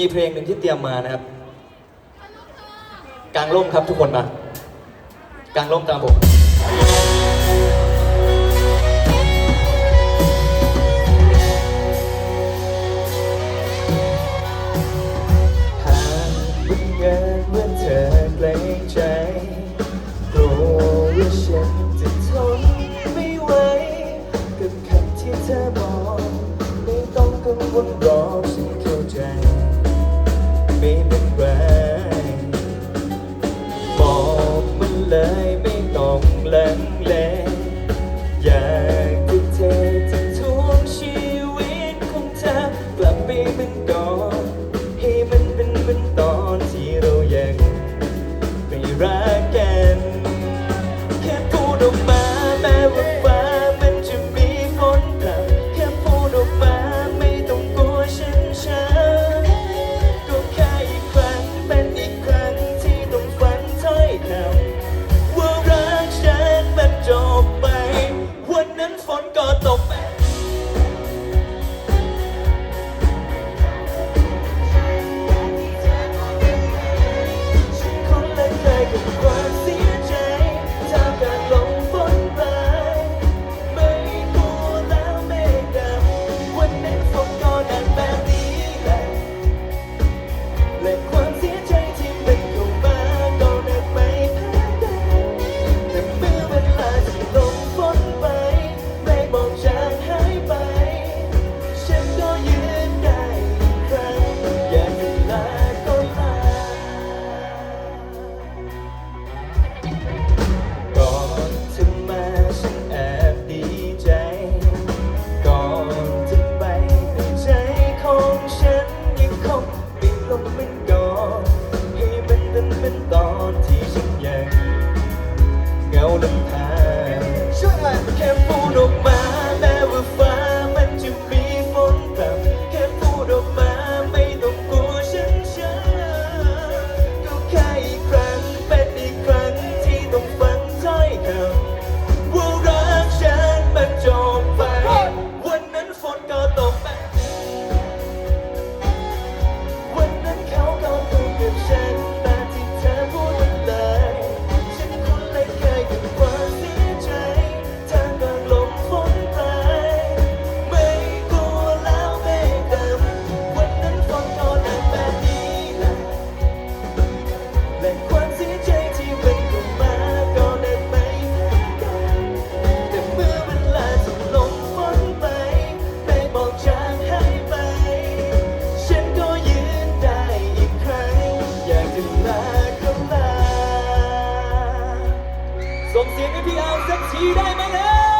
มีเพลงหนึ่งที่เตรียมมานะครับกลางร่มครับทุกคนมากลางร่มตามผม ส่งเสียงให้พี่อาร์มสักทีได้ไหมล่ะ